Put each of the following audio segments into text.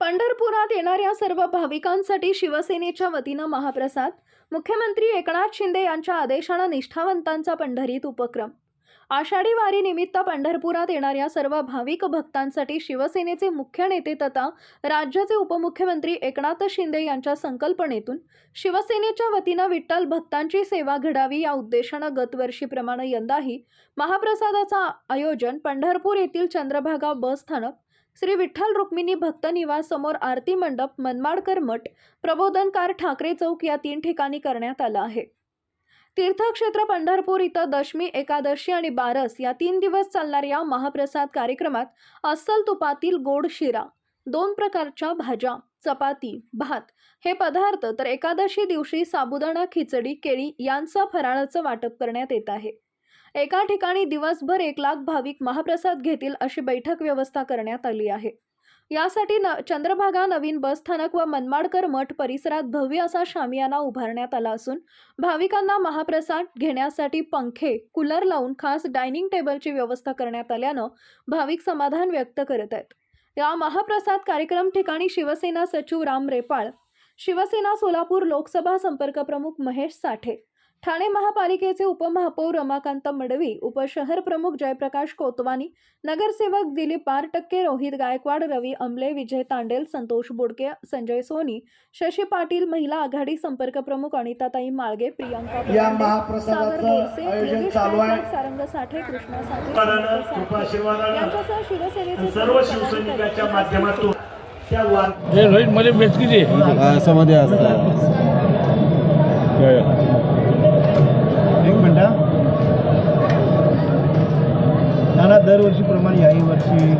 पंढरपुरात येणाऱ्या सर्व भाविकांसाठी शिवसेनेच्या वतीनं महाप्रसाद. मुख्यमंत्री एकनाथ शिंदे यांच्या आदेशानं निष्ठावंतांचा पंढरीत उपक्रम. आषाढी वारी निमित्त पंढरपुरात येणाऱ्या सर्व भाविक भक्तांसाठी शिवसेनेचे मुख्य नेते तथा राज्याचे उपमुख्यमंत्री एकनाथ शिंदे यांच्या संकल्पनेतून शिवसेनेच्या वतीनं विठ्ठल भक्तांची सेवा घडावी या उद्देशानं गतवर्षीप्रमाणे यंदाही महाप्रसादाचा आयोजन पंढरपूर येथील चंद्रभागा बस स्थानक श्री विठ्ठल रुक्मिणी भक्त निवास समोर आरती मंडप मनमाडकर मठ प्रबोधनकार ठाकरे चौक या तीन ठिकाणी करण्यात आलं आहे. तीर्थक्षेत्र पंढरपूर इथं दशमी एकादशी आणि बारस या तीन दिवस चालणाऱ्या महाप्रसाद कार्यक्रमात अस्सल तुपातील गोड शिरा दोन प्रकारच्या भाज्या चपाती भात हे पदार्थ तर एकादशी दिवशी साबुदाणा खिचडी केळी यांचा फराळाचं वाटप करण्यात येत आहे. एका ठिकाणी दिवसभर एक लाख भाविक महाप्रसाद घेतील अशी बैठक व्यवस्था करण्यात आली आहे. यासाठी न चंद्रभागा नवीन बस स्थानक व मनमाडकर मठ परिसरात भव्य असा शामियाना उभारण्यात आला असून भाविकांना महाप्रसाद घेण्यासाठी पंखे कूलर लावून खास डायनिंग टेबलची व्यवस्था करण्यात आल्यानं भाविक समाधान व्यक्त करत आहेत. या महाप्रसाद कार्यक्रम ठिकाणी शिवसेना सचिव राम रेपाळ शिवसेना सोलापूर लोकसभा संपर्क प्रमुख महेश साठे ठाणे महापालिकेचे उपमहापौर रमाकांत मडवी उपशहर प्रमुख जयप्रकाश कोतवानी नगरसेवक दिलीप बार टक्के रोहित गायकवाड रवी अंबले विजय तांडेल संतोष बोडके संजय सोनी शशी पाटील महिला आघाडी संपर्क प्रमुख अनिताताई माळगे प्रियांका सागर बोरसे, योगेश सारंग साठे कृष्णा साठे यांच्यासह शिवसेनेचे सर्व शिवसैनिकाच्या पदाधिकारी माध्यमातून त्या वार हे रोहित मध्ये मेचकीचे समाधी असतात एक मिनटं नाना दरवर्षीप्रमाणे याही वर्षी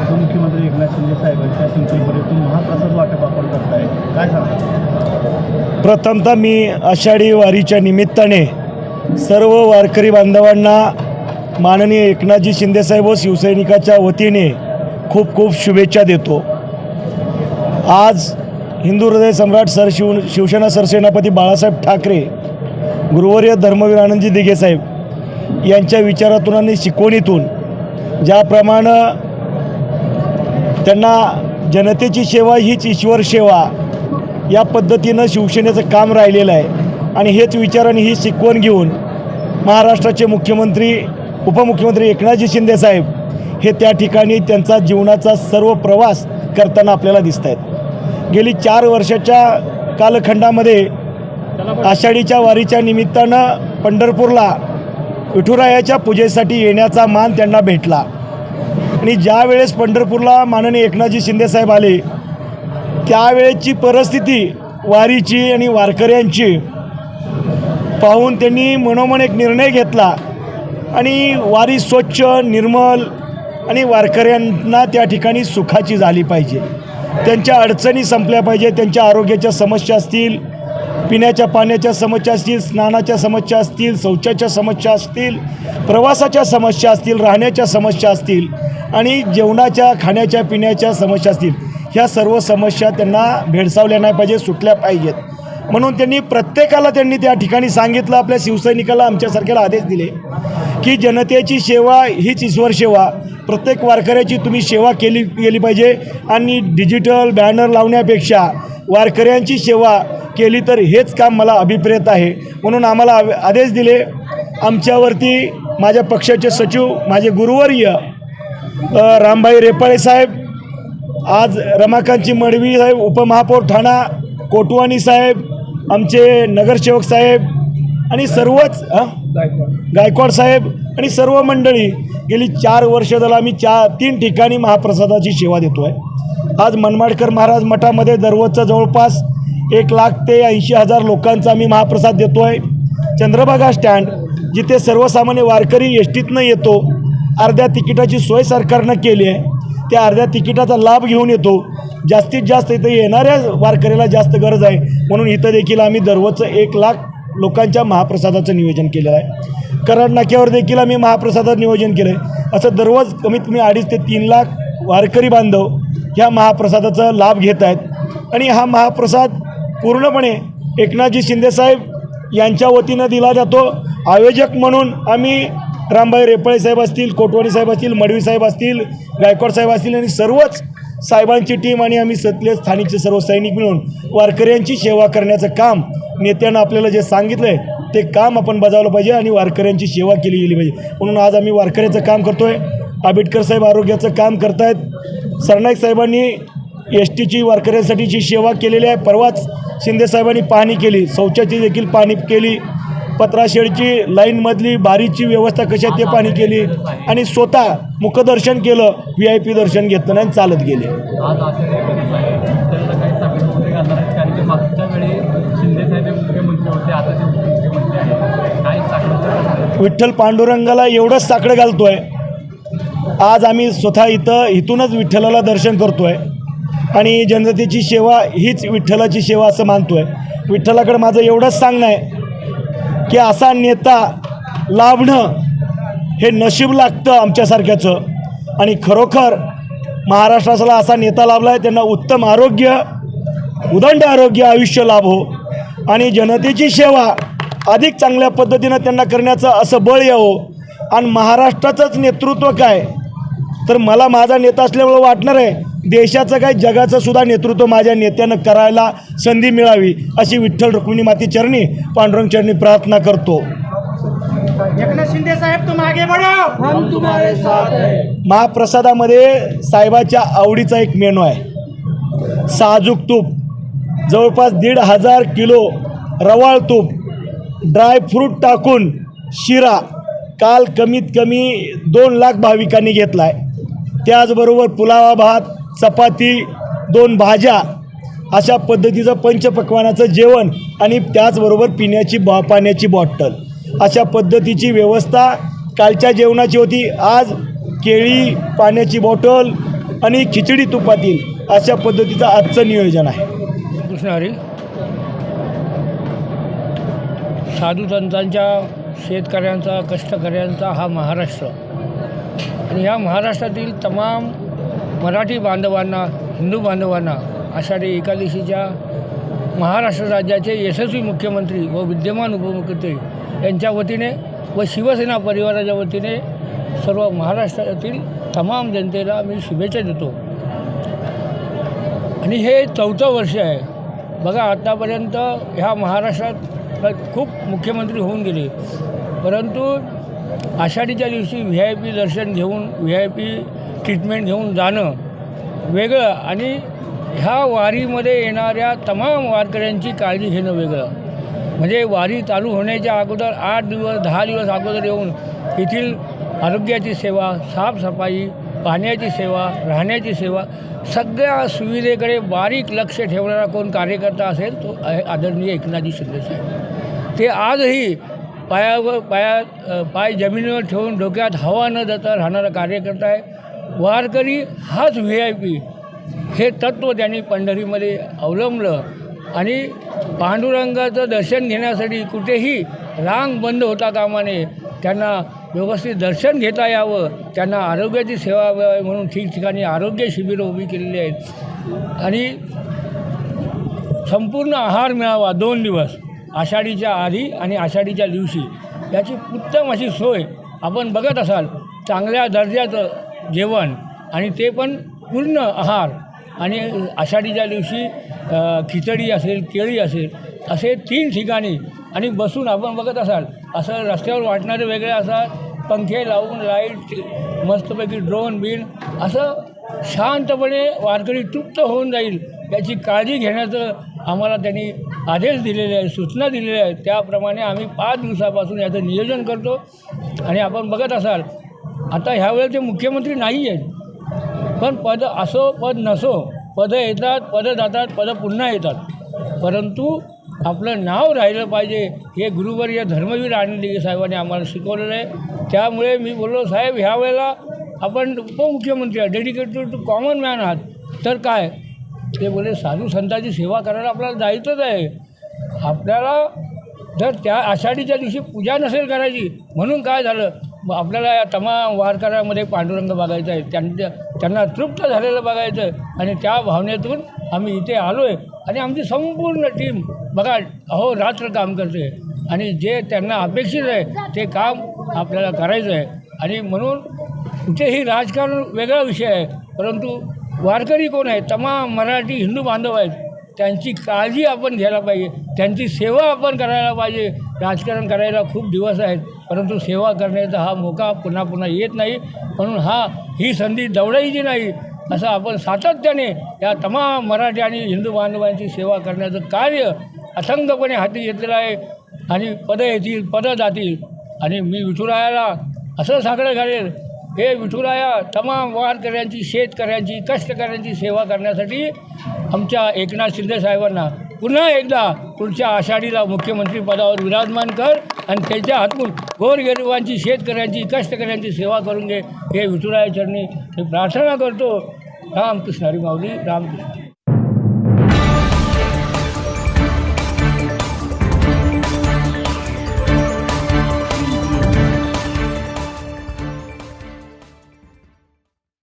उपमुख्यमंत्री एकनाथ शिंदे साहेबांच्या संकल्पनेतून महाप्रसाद वाटप आपण करताय. काय सांगा प्रथमतः मी आषाढी वारीच्या निमित्ताने सर्व वारकरी बांधवांना माननीय एकनाथजी शिंदेसाहेब व शिवसैनिकाच्या वतीने खूप खूप शुभेच्छा देतो. आज हिंदू हृदय सम्राट सर शिव शिवसेना सरसेनापती बाळासाहेब ठाकरे गुरुवर्य धर्मवीर आनंदजी दिघेसाहेब यांच्या विचारातून आणि शिकवणीतून ज्याप्रमाणे त्यांना जनतेची सेवा हीच ईश्वर सेवा या पद्धतीनं शिवसेनेचं काम राहिलेलं आहे. आणि हेच विचार आणि ही शिकवण घेऊन महाराष्ट्राचे मुख्यमंत्री उपमुख्यमंत्री एकनाथजी शिंदेसाहेब हे त्या ठिकाणी त्यांचा जीवनाचा सर्व प्रवास करताना आपल्याला दिसत आहेत. गेली चार वर्षाच्या कालखंडामध्ये आषाढीच्या वारीच्या निमित्तानं पंढरपूरला विठुरायाच्या पूजेसाठी येण्याचा मान त्यांना भेटला. आणि ज्या वेळेस पंढरपूरला माननीय एकनाथजी शिंदेसाहेब आले त्यावेळेची परिस्थिती वारीची आणि वारकऱ्यांची पाहून त्यांनी मनोमन एक निर्णय घेतला. आणि वारी स्वच्छ निर्मल आणि वारकऱ्यांना त्या ठिकाणी सुखाची झाली पाहिजे. त्यांच्या अडचणी संपल्या पाहिजे त्यांच्या आरोग्याच्या समस्या असतील पिण्याच्या पाण्याच्या समस्या असतील स्नानाच्या समस्या असतील शौचाच्या समस्या असतील प्रवासाच्या समस्या असतील राहण्याच्या समस्या असतील आणि जेवणाच्या खाण्याच्या पिण्याच्या समस्या असतील ह्या सर्व समस्या त्यांना भेडसावल्या नाही पाहिजे सुटल्या पाहिजेत. म्हणून त्यांनी प्रत्येकाला त्यांनी त्या ठिकाणी सांगितलं आपल्या शिवसैनिकाला आमच्यासारख्याला आदेश दिले की जनतेची सेवा हीच ईश्वर सेवा. प्रत्येक वारकऱ्याची तुम्ही सेवा केली केली पाहिजे आणि डिजिटल बॅनर लावण्यापेक्षा वारकऱ्यांची सेवा केली तर हेच काम मला अभिप्रेत आहे. म्हणून आम्हाला आदेश दिले आमच्यावरती माझ्या पक्षाचे सचिव माझे गुरुवर्य रामभाई रेपाळे साहेब आज रमाकांतची मडवी साहेब उपमहापौर ठाणा कोटवानी साहेब आमचे नगरसेवक साहेब आणि सर्वच गायकवाड साहेब आणि सर्व मंडळी गेली चार वर्ष झालं आम्ही चार तीन ठिकाणी महाप्रसादाची सेवा देतो आहे आज मनमाडकर महाराज मठामध्ये दररोजचा जवळपास एक लाख ते ऐंशी हजार लोकांचा आम्ही महाप्रसाद देतो आहे चंद्रभागा स्टँड जिथे सर्वसामान्य वारकरी एस टीतनं येतो अर्ध्या तिकिटाची सोय सरकारनं केली आहे. त्या अर्ध्या तिकिटाचा लाभ घेऊन येतो. जास्तीत जास्त इथं येणाऱ्या वारकऱ्याला जास्त गरज आहे. म्हणून इथं देखील आम्ही दररोजचं एक लाख लोकांच्या महाप्रसादाचं नियोजन केलेलं आहे. कराड नाक्यावर देखील आम्ही महाप्रसादाचं नियोजन केलं आहे असं दररोज कमीत कमी अडीच ते तीन लाख वारकरी बांधव ह्या महाप्रसादाचा लाभ घेत आहेत. आणि हा महाप्रसाद पूर्णपणे एकनाथजी शिंदेसाहेब यांच्या वतीनं दिला जातो. आयोजक म्हणून आम्ही रामभाई रेपाळे साहेब असतील कोटवाडी साहेब असतील मडवी साहेब असतील गायकवाड साहेब असतील आणि सर्वच साहेबांची टीम आणि आम्ही सतले स्थानिकचे सर्व सैनिक मिळून वारकऱ्यांची सेवा करण्याचं काम नेत्यानं आपल्याला जे सांगितलं आहे ते काम आपण बजावलं पाहिजे आणि वारकऱ्यांची सेवा केली गेली पाहिजे. म्हणून आज आम्ही वारकऱ्याचं काम करतो आहे आंबेडकर साहेब आरोग्याचं काम करतायत. सरनाईक साहेबांनी एस टीची वारकऱ्यांसाठीची सेवा केलेली आहे परवाच शिंदेसाहेबांनी पाहणी केली शौचाची देखील पाहणी केली पत्राशेडची लाईनमधली बारीची व्यवस्था कशा ते पाणी केली आणि स्वतः मुखदर्शन केलं व्ही आय पी दर्शन घेतलं नाही आणि चालत गेले. आहे? विठ्ठल पांडुरंगाला एवढंच साकडं घालतोय. आज आम्ही स्वतः इथं इथूनच विठ्ठलाला दर्शन करतोय. आणि जनतेची सेवा हीच विठ्ठलाची सेवा असं मानतो आहे विठ्ठलाकडे माझं एवढंच सांगणं आहे की असा नेता लाभणं हे नशीब लागतं आमच्यासारख्याचं. आणि खरोखर महाराष्ट्राला असा नेता लाभला आहे त्यांना उत्तम आरोग्य उदंड आरोग्य आयुष्य लाभो हो. आणि जनतेची सेवा अधिक चांगल्या पद्धतीनं त्यांना करण्याचं असं बळ यावं. आणि महाराष्ट्राचंच नेतृत्व काय? तर मला माझा नेता असल्यामुळं वाटणार आहे देशाचं काय जगाचं सुद्धा नेतृत्व माझ्या नेत्यानं करायला संधी मिळावी अशी विठ्ठल रुक्मिणी माती चरणी पांडुरंग चरणी प्रार्थना करतो. महाप्रसादामध्ये साहेबाच्या आवडीचा एक मेनू आहे. साजूक तूप. जवळपास दीड हजार किलो रवाळ तूप. ड्रायफ्रूट टाकून शिरा. काल कमीत कमी दोन लाख भाविकांनी घेतला आहे त्याचबरोबर पुलावा भात चपाती दोन भाज्या अशा पद्धतीचं पंचपक्वानाचं जेवण आणि त्याचबरोबर पिण्याची बा पाण्याची बॉटल. अशा पद्धतीची व्यवस्था कालच्या जेवणाची होती. आज केळी पाण्याची बॉटल आणि खिचडी तुपातील अशा पद्धतीचं आजचं नियोजन आहे. कृष्ण हरी साधू संतांच्या शेतकऱ्यांचा कष्टकऱ्यांचा हा महाराष्ट्र. आणि ह्या महाराष्ट्रातील तमाम मराठी बांधवांना हिंदू बांधवांना आषाढी एकादशीच्या महाराष्ट्र राज्याचे यशस्वी मुख्यमंत्री व विद्यमान उपमुख्यमंत्री यांच्या वतीने व शिवसेना परिवाराच्या वतीने सर्व महाराष्ट्रातील तमाम जनतेला मी शुभेच्छा देतो. आणि हे चौथं वर्ष आहे. बघा आत्तापर्यंत ह्या महाराष्ट्रात खूप मुख्यमंत्री होऊन गेले. परंतु आषाढीच्या दिवशी व्ही आय पी दर्शन घेऊन व्ही आय पी ट्रीटमेंट घेऊन जाणं वेगळं आणि ह्या वारीमध्ये येणाऱ्या तमाम वारकऱ्यांची काळजी घेणं वेगळं. म्हणजे वारी चालू होण्याच्या अगोदर आठ दिवस दहा दिवस अगोदर येऊन येथील आरोग्याची सेवा साफसफाई पाण्याची सेवा राहण्याची सेवा सगळ्या सुविधेकडे बारीक लक्ष ठेवणारा कोण कार्यकर्ता असेल तो आदरणीय एकनाथजी शिंदे साहेब. ते आजही पायावर पाया पाय जमिनीवर ठेवून डोक्यात हवा न देता राहणारा कार्यकर्ता आहे. वारकरी हाच व्ही आय पी हे तत्त्व त्यांनी पंढरीमध्ये अवलंबलं आणि पांडुरंगाचं दर्शन घेण्यासाठी कुठेही रांग बंद होता कामाने त्यांना व्यवस्थित दर्शन घेता यावं त्यांना आरोग्याची सेवा मिळावी म्हणून ठिकठिकाणी आरोग्य शिबिरं उभी केलेली आहेत. आणि संपूर्ण आहार मिळावा दोन दिवस आषाढीच्या आधी आणि आषाढीच्या दिवशी. याची उत्तम अशी सोय आपण बघत असाल चांगल्या दर्जाचं जेवण आणि ते पण पूर्ण आहार. आणि आषाढीच्या दिवशी खिचडी असेल केळी असेल असे तीन ठिकाणी आणि बसून आपण बघत असाल असं रस्त्यावर वाटणारे वेगळे असतात पंखे लावून लाइट मस्तपैकी ड्रोन बिन असं शांतपणे वारकरी तृप्त होऊन जाईल. याची काळजी घेण्याचं आम्हाला त्यांनी आदेश दिलेले आहे सूचना दिलेल्या आहेत. त्याप्रमाणे आम्ही पाच दिवसापासून याचं नियोजन करतो. आणि आपण बघत असाल आता ह्यावेळेस ते मुख्यमंत्री नाही आहेत. पण पद असो पद नसो पदं येतात पदं जातात पदं पुन्हा येतात. परंतु आपलं नाव राहिलं पाहिजे. हे गुरुवर्य धर्मवीर आनंदी साहेबांनी आम्हाला शिकवलेलं आहे. त्यामुळे मी बोललो साहेब ह्या वेळेला आपण उपमुख्यमंत्री आहात डेडिकेटेड टू कॉमन मॅन आहात. तर काय? ते बोले साधू संतांची सेवा करायला आपल्याला जायचंच आहे. आपल्याला जर त्या आषाढीच्या दिवशी पूजा नसेल करायची म्हणून काय झालं? आपल्याला या तमाम वारकऱ्यामध्ये पांडुरंग बघायचा आहे. त्यांच्या त्यांना तृप्त झालेलं बघायचं आहे. आणि त्या भावनेतून आम्ही इथे आलो आहे आणि आमची संपूर्ण टीम बघा अहो रात्र काम करते आणि जे त्यांना अपेक्षित आहे ते काम आपल्याला करायचं आहे. आणि म्हणून कुठेही राजकारण वेगळा विषय आहे. परंतु वारकरी कोण आहे तमाम मराठी हिंदू बांधव आहेत. त्यांची काळजी आपण घ्यायला पाहिजे. त्यांची सेवा आपण करायला पाहिजे. राजकारण करायला खूप दिवस आहेत. परंतु सेवा करण्याचा हा मोका पुन्हा पुन्हा येत नाही. म्हणून हा ही संधी दवडायची नाही असं आपण सातत्याने या तमाम मराठी आणि हिंदू बांधवांची सेवा करण्याचं कार्य असंगपणे हाती घेतलेलं आहे आणि पदं येतील पदं जातील. आणि मी विठुरायाला असं साकडं घालेल हे विठुराया तमाम वारकऱ्यांची शेतकऱ्यांची कष्टकऱ्यांची सेवा करण्यासाठी आमच्या एकनाथ शिंदे साहेबांना पुन्हा एकदा पुढच्या आषाढीला मुख्यमंत्री पदावर विराजमान कर आणि त्यांच्या हातून गोरगरिबांची शेतकऱ्यांची कष्टकऱ्यांची सेवा करून घे. हे विठुराया चरणी प्रार्थना करतो. रामकृष्ण हरी माऊली रामकृष्ण.